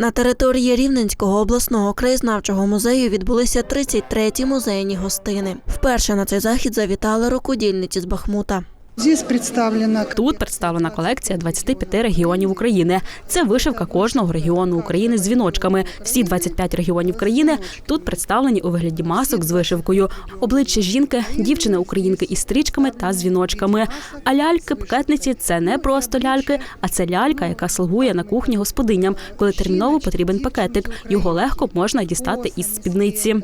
На території Рівненського обласного краєзнавчого музею відбулися 33-ті музейні гостини. Вперше на цей захід завітали рукодільниці з Бахмута. Здесь представлена Тут представлена колекція 25 регіонів України. Це вишивка кожного регіону України з дзвіночками. Всі 25 регіонів країни тут представлені у вигляді масок з вишивкою. Обличчя жінки, дівчини українки із стрічками та дзвіночками. А ляльки, пакетниці це не просто ляльки, а це лялька, яка слугує на кухні господиням, коли терміново потрібен пакетик. Його легко можна дістати із спідниці.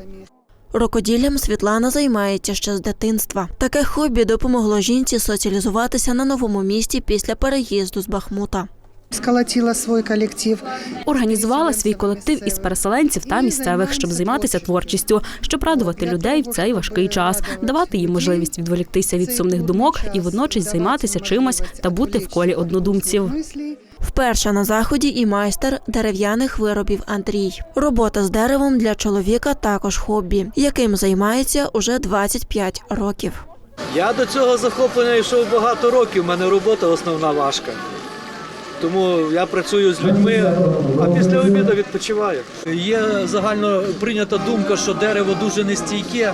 Рукоділлям Світлана займається ще з дитинства. Таке хобі допомогло жінці соціалізуватися на новому місці після переїзду з Бахмута. сколотила свой коллектив. Організувала свій колектив із переселенців та місцевих, щоб займатися творчістю, щоб радувати людей в цей важкий час, давати їм можливість відволіктися від сумних думок і водночас займатися чимось та бути в колі однодумців. Вперше на заході і майстер дерев'яних виробів Андрій. Робота з деревом для чоловіка також хобі, яким займається уже 25 років. Я до цього захоплення йшов багато років. У мене робота основна важка. Тому я працюю з людьми, а після обіду відпочиваю. Є загально прийнята думка, що дерево дуже нестійке.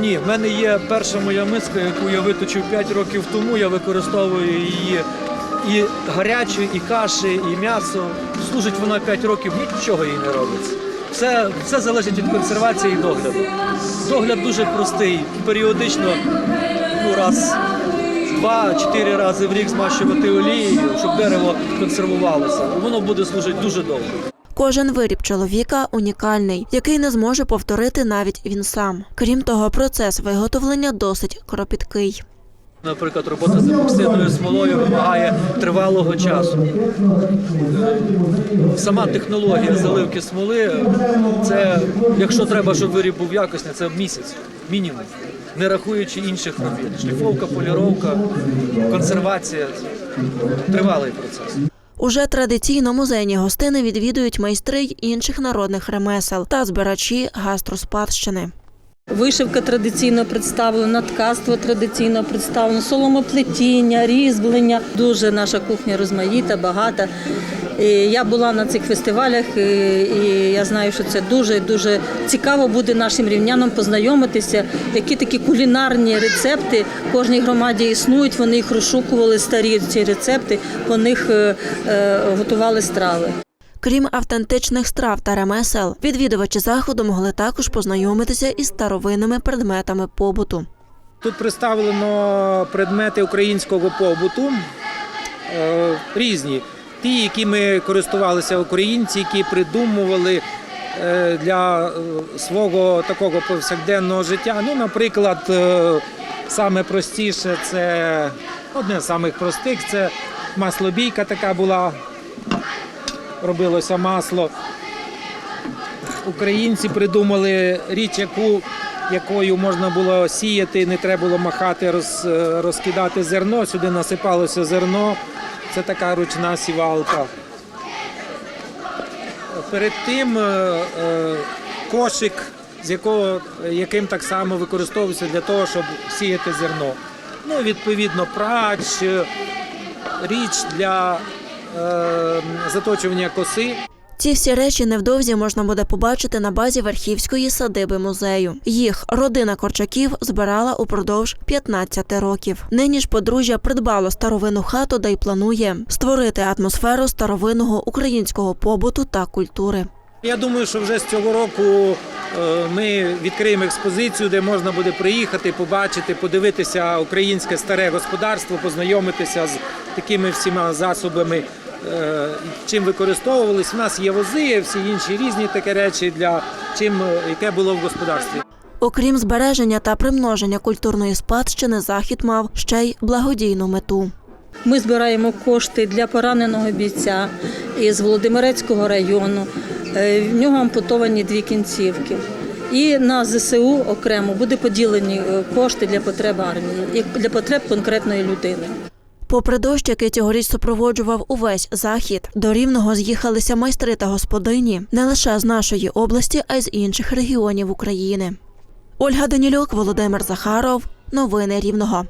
Ні, в мене є перша моя миска, яку я виточив 5 років тому. Я використовую її і гарячу, і каші, і м'ясо. Служить вона 5 років, нічого їй не робиться. Все, все залежить від консервації і догляду. Догляд дуже простий. Періодично ну, раз, два-чотири рази в рік змащувати олією, щоб дерево консервувалося. Воно буде служити дуже довго. Кожен виріб чоловіка унікальний, який не зможе повторити навіть він сам. Крім того, процес виготовлення досить кропіткий. Наприклад, робота з епоксидною смолою вимагає тривалого часу. Сама технологія заливки смоли, це, якщо треба, щоб виріб був якісний, це місяць, мінімум, не рахуючи інших робіт. Шліфовка, поліровка, консервація тривалий процес. Уже традиційно музейні гостини відвідують майстри інших народних ремесел та збирачі гастроспадщини. Вишивка традиційно представлена, ткацтво традиційно представлено, соломоплетіння, різьблення. Дуже наша кухня розмаїта, багата. І я була на цих фестивалях, і, я знаю, що це дуже дуже цікаво буде нашим рівнянам познайомитися, які такі кулінарні рецепти в кожній громаді існують. Вони їх розшукували старі ці рецепти, по них е, е, готували страви. Крім автентичних страв та ремесел, відвідувачі заходу могли також познайомитися із старовинними предметами побуту. Тут представлено предмети українського побуту е, різні. Ті, якими користувалися українці, які придумували е, для е, свого такого повсякденного життя. Ну, наприклад, саме простіше це одне з самих простих це маслобійка така була. Робилося масло. Українці придумали річ, яку, якою можна було сіяти, не треба було махати, роз, е, розкидати зерно. Сюди насипалося зерно. Це така ручна сівалка. Перед тим е, е, кошик, з якого, яким так само використовується для того, щоб сіяти зерно. Ну, відповідно, прач, річ для заточування коси. Ці всі речі невдовзі можна буде побачити на базі Верхівської садиби музею. Їх родина Корчаків збирала упродовж 15 років. Нині ж подружжя придбало старовинну хату, де й планує створити атмосферу старовинного українського побуту та культури. Я думаю, що вже з цього року е, ми відкриємо експозицію, де можна буде приїхати, побачити, подивитися українське старе господарство, познайомитися з такими всіма засобами, е, чим використовувались. У нас є вози, всі інші різні такі речі для чим е, яке було в господарстві. Окрім збереження та примноження культурної спадщини, захід мав ще й благодійну мету. Ми збираємо кошти для пораненого бійця із Володимирецького району. Е, В нього ампутовані дві кінцівки. І на ЗСУ окремо буде поділені е, кошти для потреб армії, як для потреб конкретної людини. Попри дощ, який цьогоріч супроводжував увесь захід, до рівного з'їхалися майстри та господині не лише з нашої області, а й з інших регіонів України. Ольга Данілюк, Володимир Захаров. Новини Рівного.